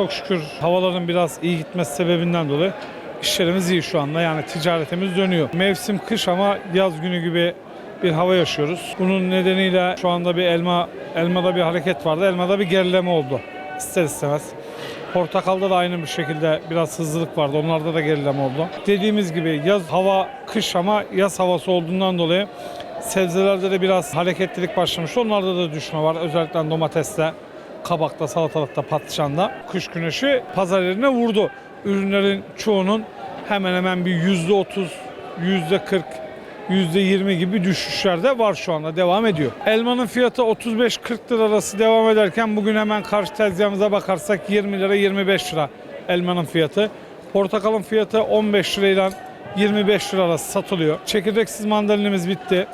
çok şükür havaların biraz iyi gitmesi sebebinden dolayı işlerimiz iyi şu anda. Yani ticaretimiz dönüyor. Mevsim kış ama yaz günü gibi bir hava yaşıyoruz. Bunun nedeniyle şu anda bir elma elmada bir hareket vardı. Elmada bir gerileme oldu. İster istemez. Portakalda da aynı bir şekilde biraz hızlılık vardı. Onlarda da gerileme oldu. Dediğimiz gibi yaz hava kış ama yaz havası olduğundan dolayı sebzelerde de biraz hareketlilik başlamış. Onlarda da düşme var. Özellikle domateste, kabakta, salatalıkta, patlıcanda. Kış güneşi pazar yerine vurdu. Ürünlerin çoğunun hemen hemen bir yüzde otuz, yüzde kırk, %20 gibi düşüşler de var şu anda devam ediyor. Elmanın fiyatı 35-40 lira arası devam ederken bugün hemen karşı tezgahımıza bakarsak 20 lira 25 lira elmanın fiyatı. Portakalın fiyatı 15 lirayla 25 lira arası satılıyor. Çekirdeksiz mandalinimiz bitti.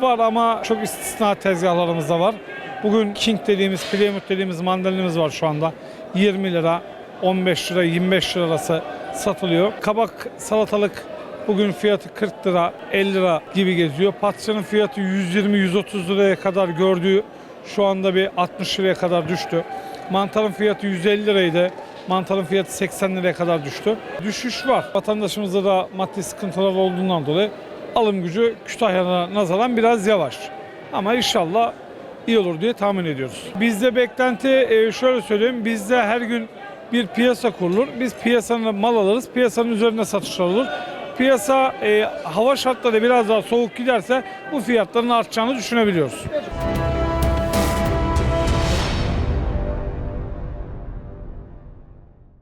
Var ama çok istisna tezgahlarımız da var. Bugün King dediğimiz, Plymouth dediğimiz mandalinimiz var şu anda. 20 lira, 15 lira, 25 lira arası satılıyor. Kabak, salatalık Bugün fiyatı 40 lira, 50 lira gibi geziyor. Patlıcanın fiyatı 120-130 liraya kadar gördüğü şu anda bir 60 liraya kadar düştü. Mantarın fiyatı 150 liraydı. Mantarın fiyatı 80 liraya kadar düştü. Düşüş var. Vatandaşımızda da maddi sıkıntılar olduğundan dolayı alım gücü Kütahya'na nazaran biraz yavaş. Ama inşallah iyi olur diye tahmin ediyoruz. Bizde beklenti e, şöyle söyleyeyim. Bizde her gün bir piyasa kurulur. Biz piyasanın mal alırız. Piyasanın üzerine satışlar olur. Piyasa e, hava şartları biraz daha soğuk giderse bu fiyatların artacağını düşünebiliyoruz.